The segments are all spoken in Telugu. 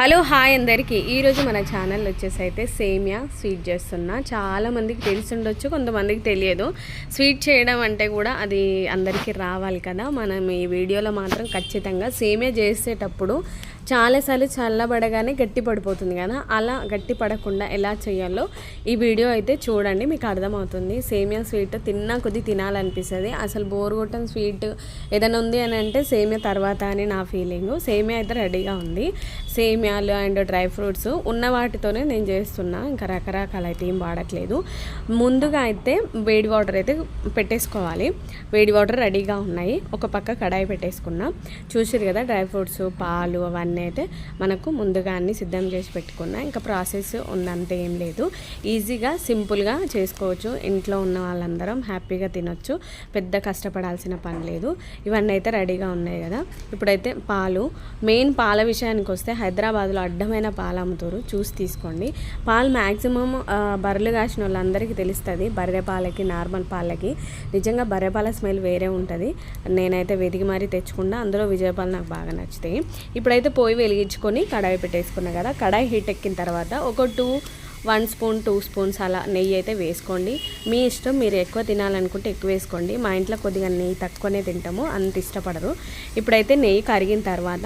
హలో హాయ్ అందరికీ. ఈరోజు మన ఛానల్ వచ్చేసి అయితే సేమియా స్వీట్ చేస్తున్నా చాలామందికి తెలిసి ఉండొచ్చు కొంతమందికి తెలియదు. స్వీట్ చేయడం అంటే కూడా అది అందరికీ రావాలి కదా. మనం ఈ వీడియోలో మాత్రం ఖచ్చితంగా సేమియా చేసేటప్పుడు చాలాసార్లు చల్లబడగానే గట్టి పడిపోతుంది కదా. అలా గట్టి పడకుండా ఎలా చేయాలో ఈ వీడియో అయితే చూడండి మీకు అర్థమవుతుంది. సేమియా స్వీట్ తిన్నా కొద్ది తినాలనిపిస్తుంది. అసలు బోర్ కొట్టని స్వీట్ ఏదైనా ఉంది అని అంటే సేమియా తర్వాత అని నా ఫీలింగ్. సేమియా అయితే రెడీగా ఉంది. సేమియాలు అండ్ డ్రై ఫ్రూట్స్ ఉన్న వాటితోనే నేను చేస్తున్నా. ఇంకా రకరకాల అయితే ఏం వాడట్లేదు. ముందుగా అయితే వేడి వాటర్ అయితే పెట్టేసుకోవాలి. వేడి వాటర్ రెడీగా ఉన్నాయి. ఒక పక్క కడాయి పెట్టేసుకున్నా. చూసారు కదా డ్రై ఫ్రూట్స్ పాలు అవన్నీ అయితే మనకు ముందుగా అన్ని సిద్ధం చేసి పెట్టుకున్నా. ఇంకా ప్రాసెస్ ఉందంటే ఏం లేదు. ఈజీగా సింపుల్గా చేసుకోవచ్చు. ఇంట్లో ఉన్న వాళ్ళందరం హ్యాపీగా తినొచ్చు. పెద్ద కష్టపడాల్సిన పని లేదు. ఇవన్నీ అయితే రెడీగా ఉన్నాయి కదా. ఇప్పుడైతే పాలు. మెయిన్ పాల విషయానికి వస్తే హైదరాబాద్లో అడ్డమైన పాలు అమ్ముతారు చూసి తీసుకోండి. పాలు మ్యాక్సిమం బర్రెలు కాసిన వాళ్ళందరికీ తెలుస్తుంది. బర్రె పాలకి నార్మల్ పాలకి. నిజంగా బర్రె పాల స్మెల్ వేరే ఉంటుంది. నేనైతే వెతికి మరీ తెచ్చుకున్నా. అందులో విజయపాలు నాకు బాగా నచ్చుతాయి. ఇప్పుడైతే పోయి వెలిగించుకొని కడాయి పెట్టేసుకున్నా కదా కడాయి హీట్ ఎక్కిన తర్వాత ఒక two one spoon two spoons అలా నెయ్యి అయితే వేసుకోండి. మీ ఇష్టం మీరు ఎక్కువ తినాలనుకుంటే ఎక్కువ వేసుకోండి. మా ఇంట్లో కొద్దిగా నెయ్యి తక్కువనే తింటాము అంత ఇష్టపడరు. ఇప్పుడైతే నెయ్యి కరిగిన తర్వాత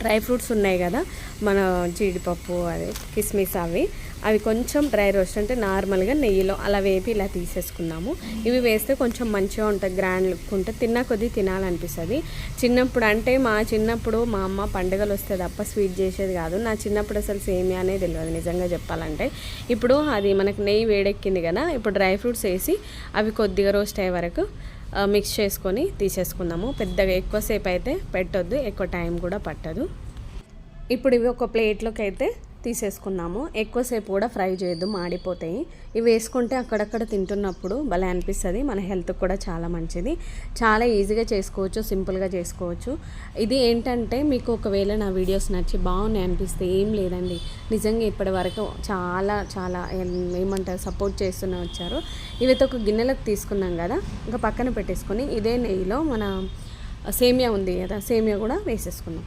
డ్రై ఫ్రూట్స్ ఉన్నాయి కదా మన జీడిపప్పు అదే కిస్మిస్ అవి. అవి కొంచెం డ్రై రోస్ట్ అంటే నార్మల్గా నెయ్యిలో అలా వేపి ఇలా తీసేసుకున్నాము ఇవి వేస్తే కొంచెం మంచిగా ఉంటుంది గ్రాండ్ లుక్ ఉంటుంది. తిన్న కొద్దీ తినాలనిపిస్తుంది. చిన్నప్పుడు అంటే మా చిన్నప్పుడు మా అమ్మ పండుగలు వస్తే తప్ప స్వీట్ చేసేది కాదు. నా చిన్నప్పుడు అసలు సేమియానే తెలియదు నిజంగా చెప్పాలంటే. ఇప్పుడు అది మనకు నెయ్యి వేడెక్కింది కదా ఇప్పుడు డ్రై ఫ్రూట్స్ వేసి అవి కొద్దిగా రోస్ట్ అయ్యే వరకు మిక్స్ చేసుకొని తీసేసుకుందాము. పెద్దగా ఎక్కువసేపు అయితే పెట్టొద్దు ఎక్కువ టైం కూడా పట్టదు. ఇప్పుడు ఇవి ఒక ప్లేట్లోకి అయితే తీసేసుకున్నాము. ఎక్కువసేపు కూడా ఫ్రై చేయొద్దు మాడిపోతాయి. ఇవి వేసుకుంటే అక్కడక్కడ తింటున్నప్పుడు భలే అనిపిస్తుంది. మన హెల్త్కి కూడా చాలా మంచిది. చాలా ఈజీగా చేసుకోవచ్చు సింపుల్గా చేసుకోవచ్చు. ఇది ఏంటంటే మీకు ఒకవేళ నా వీడియోస్ నచ్చి బాగున్నాయి అనిపిస్తే ఏం లేదండి. నిజంగా ఇప్పటి వరకు చాలా చాలా ఏమంటారు సపోర్ట్ చేస్తూనే వచ్చారు. ఇవైతే ఒక గిన్నెలకు తీసుకున్నాం కదా ఇంకా పక్కన పెట్టేసుకొని ఇదే నెయ్యిలో మన సేమియా ఉంది కదా సేమియా కూడా వేసేసుకున్నాం.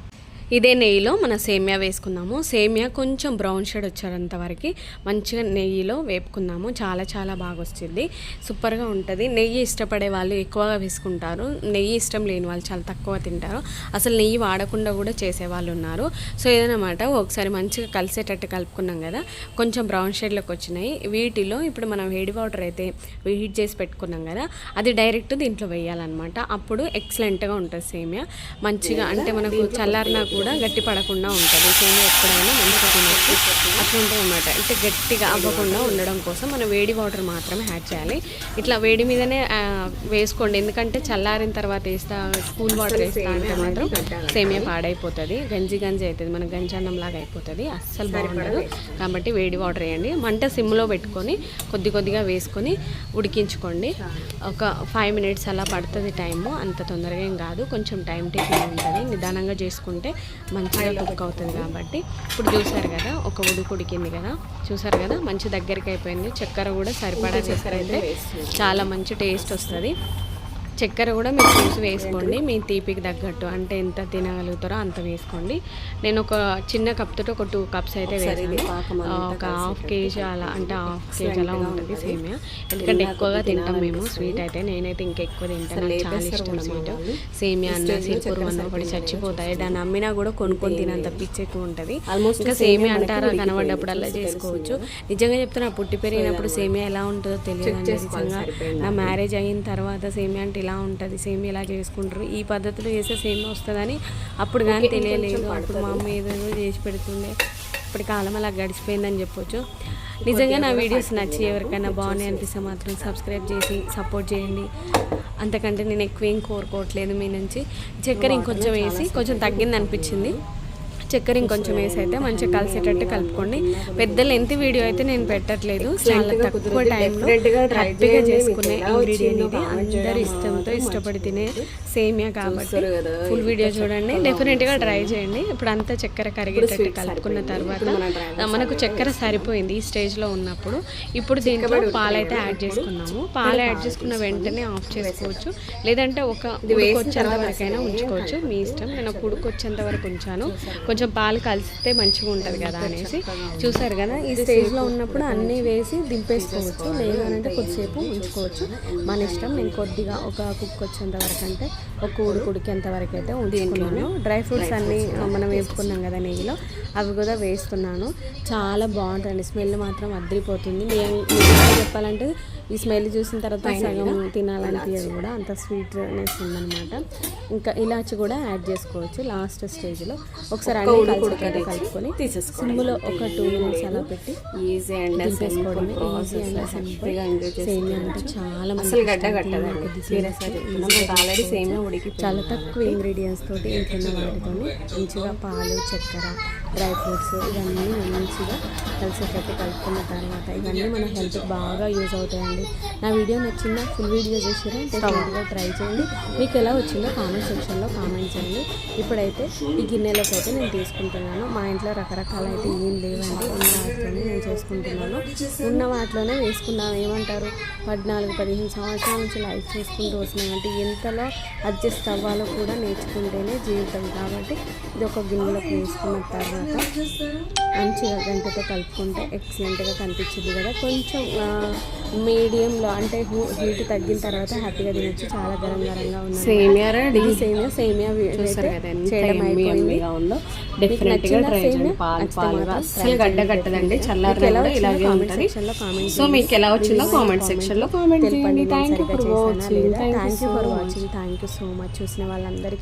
ఇదే నెయ్యిలో మన సేమియా వేసుకున్నాము సేమియా కొంచెం బ్రౌన్ షేడ్ వచ్చేంత వరకు మంచిగా నెయ్యిలో వేపుకున్నాము చాలా చాలా బాగా వస్తుంది. సూపర్గా ఉంటుంది. నెయ్యి ఇష్టపడే వాళ్ళు ఎక్కువగా వేసుకుంటారు. నెయ్యి ఇష్టం లేని వాళ్ళు చాలా తక్కువ తింటారు. అసలు నెయ్యి వాడకుండా కూడా చేసేవాళ్ళు ఉన్నారు. సో ఏదన్నమాట ఒకసారి మంచిగా కలిసేటట్టు కలుపుకున్నాం కదా కొంచెం బ్రౌన్ షేడ్లోకి వచ్చినాయి. వీటిలో ఇప్పుడు మనం వేడి వాటర్ అయితే హీట్ చేసి పెట్టుకున్నాం కదా అది డైరెక్ట్ దీంట్లో వేయాలన్నమాట. అప్పుడు ఎక్సలెంట్గా ఉంటుంది సేమియా. మంచిగా అంటే మనకు చల్లారినా కూడా గట్టి పడకుండా ఉంటుంది. సేమియా ఎప్పుడైనా మంచిగా తినచ్చు అట్లా ఉంటుంది అనమాట అంటే గట్టిగా అవ్వకుండా ఉండడం కోసం మనం వేడి వాటర్ మాత్రమే యాడ్ చేయాలి. ఇట్లా వేడి మీదనే వేసుకోండి. ఎందుకంటే చల్లారిన తర్వాత వేస్తా కూల్ వాటర్ వేస్తా అంటే మాత్రం సేమియా పాడైపోతుంది. గంజి గంజి అవుతుంది మన గంజి అన్నం లాగా అయిపోతుంది. అస్సలు బాగుండదు. కాబట్టి వేడి వాటర్ వేయండి. మంట సిమ్లో పెట్టుకొని కొద్ది కొద్దిగా వేసుకొని ఉడికించుకోండి. ఒక ఫైవ్ మినిట్స్ అలా పడుతుంది టైము. అంత తొందరగా ఏం కాదు. కొంచెం టైం టేకింగ్ ఉంటుంది. నిదానంగా చేసుకుంటే మంచిగా కుక్ అవుతుంది కాబట్టి. ఇప్పుడు చూసారు కదా ఒక ఉడుకు ఉడికింది కదా. చూసారు కదా మంచి దగ్గరికి అయిపోయింది. చక్కెర కూడా సరిపడా చక్కెర అయితే చాలా మంచి టేస్ట్ వస్తుంది. చక్కెర కూడా మీరు చూసి వేసుకోండి. మీ తీపికి తగ్గట్టు అంటే ఎంత తినగలుగుతారో అంత వేసుకోండి. నేను ఒక చిన్న కప్ తోటి ఒక టూ కప్స్ అయితే వేసాను. ఒక హాఫ్ కేజీ అలా అంటే హాఫ్ కేజీ అలా ఉంటుంది సేమియా. ఎందుకంటే ఎక్కువగా తింటాం మేము. స్వీట్ అయితే నేనైతే ఇంకా ఎక్కువ తింటాను చాలా ఇష్టం స్వీట్ సేమియా అన్న సిరుకురు అన్న ఒకటి చచ్చిపోతాయి. దాన్ని అమ్మినా కూడా కొనుక్కొని తినంత పిచ్చి ఎక్కువ ఉంటుంది ఇంకా సేమియా అంటారా? కనబడ్డప్పుడల్లా చేసుకోవచ్చు. నిజంగా చెప్తున్నా పుట్టి పెరిగినప్పుడు సేమియా ఎలా ఉంటుందో తెలియదు నా మ్యారేజ్ అయిన తర్వాత సేమియా అంటే ఇలా ఉంటుంది సేమియా ఇలా చేసుకుంటారు ఈ పద్ధతిలో చేసే సేమియా వస్తుందని అప్పుడు కానీ తెలియలేదు. అప్పుడు మా అమ్మ ఏదో చేసి పెడుతుండే. ఇప్పటి కాలం అలా గడిచిపోయిందని చెప్పొచ్చు. నిజంగా నా వీడియోస్ నచ్చి ఎవరికైనా బాగున్నాయి అనిపిస్తే మాత్రం సబ్స్క్రైబ్ చేసి సపోర్ట్ చేయండి. అంతకంటే నేను ఎక్కువ ఏం కోరుకోవట్లేదు మీ నుంచి. చక్కెర ఇంకొంచెం వేసి కొంచెం తగ్గింది అనిపించింది. చక్కెర ఇంకొంచెం వేసి అయితే మంచిగా కలిసేటట్టు కలుపుకోండి. పెద్ద లెంత్ వీడియో అయితే నేను పెట్టట్లేదు. చాలా తక్కువ టైంలో హ్యాపీగా చేసుకునే ఇంగ్రీడియంట్ ఇది. అందరు ఇష్టంతో ఇష్టపడి తినే సేమియా కాబట్టి ఫుల్ వీడియో చూడండి. డెఫినెట్గా ట్రై చేయండి. ఇప్పుడు అంతా చక్కెర కరిగేటట్టు కలుపుకున్న తర్వాత మనకు చక్కెర సరిపోయింది ఈ స్టేజ్లో ఉన్నప్పుడు. ఇప్పుడు దీంట్లో పాలైతే యాడ్ చేసుకున్నాము. పాలు యాడ్ చేసుకున్న వెంటనే ఆఫ్ చేసుకోవచ్చు. లేదంటే ఒక ఉడుకు వచ్చేంత వరకైనా ఉంచుకోవచ్చు. మీ ఇష్టం. నేను ఒక వచ్చేంత వరకు ఉంచాను. కొంచెం కొంచెం పాలు కలిస్తే మంచిగా ఉంటుంది కదా అనేసి చూసారు కదా ఈ స్టేజ్లో ఉన్నప్పుడు అన్నీ వేసి దింపేసుకోవచ్చు లేదు అంటే కొద్దిసేపు ఉంచుకోవచ్చు. మన ఇష్టం నేను కొద్దిగా ఒక కుక్ వచ్చేంత వరకు అంటే ఒక ఉడికి ఉడికేంత వరకు అయితే ఉంచుకున్నాను. డ్రై ఫ్రూట్స్ అన్నీ మనం వేపుకున్నాం కదా నెయ్యిలో అవి కూడా వేస్తున్నాను. చాలా బాగుంటుంది స్మెల్ మాత్రం అద్దరిపోతుంది నేను చెప్పాలంటే ఈ స్మెల్ చూసిన తర్వాత సగం తినాలనిపించదు కూడా అంత స్వీట్నెస్ ఉందన్నమాట. ఇంకా ఇలాచి కూడా యాడ్ చేసుకోవచ్చు లాస్ట్ స్టేజ్లో ఒకసారి కలుపుకొని సిమ్లో ఒక టూ మినిట్స్ అలా పెట్టి ఈజీ అండ్ తీసేసుకోవడమే ఈజీ అండ్ సేమియా అంటే చాలా అసలు గడ్డ కట్టదండి సేమియా ఉడికి చాలా తక్కువ ఇంగ్రీడియంట్స్ తోటి ఇంట్లో వాటితో మంచిగా పాలు చక్కెర డ్రై ఫ్రూట్స్ ఇవన్నీ మంచిగా కలిసేటట్టు కలుపుకున్న తర్వాత ఇవన్నీ మన హెల్త్కి బాగా యూజ్ అవుతాయండి. నా వీడియో నచ్చిందా? ఫుల్ వీడియో చూసారా? డెఫినెట్గా ట్రై చేయండి. మీకు ఎలా వచ్చిందో కామెంట్ సెక్షన్లో కామెంట్ చేయండి. ఇప్పుడైతే ఈ గిన్నెలోకి అయితే నేను తీసుకుంటున్నాను. మా ఇంట్లో రకరకాల అయితే ఏం లేవండి. ఉన్న వాటితోనే నేను చేసుకుంటున్నాను. ఉన్న వాటిలోనే వేసుకున్నాను ఏమంటారు? పద్నాలుగు పదిహేను సంవత్సరాల నుంచి లైఫ్ చేసుకుంటూ వస్తున్నాం అంటే ఎంతలో అడ్జస్ట్ అవ్వాలో కూడా నేర్చుకుంటేనే జీవితం. కాబట్టి ఇది ఒక గిన్నెలోకి వేసుకున్న తర్వాత మంచిగా గంటతో కలుపుకుంటే ఎక్సలెంట్గా కనిపించింది కదా. కొంచెం మీడియంలో అంటే హీట్ తగ్గిన తర్వాత హ్యాపీగా తినొచ్చు. చాలా గరం గరంగా ఉంది సేమియా సేమియా సేమియా చేయడం ఉందో. డెఫినెట్గా నచ్చిందా ట్రై చేయండి? పాలు పాలుగా మాత్రం అస్సలు try గడ్డ చేయండి. కట్టదండి మీకు చల్లారిన ఎలా కూడా వచ్చిందో ఇలాగే comment ఉంటుంది. section లో comment సో మీకు ఎలా. వచ్చిందో కామెంట్ comment సెక్షన్లో కామెంట్ చేయండి. Thank you for watching thank you so much చూసిన వాళ్ళందరికీ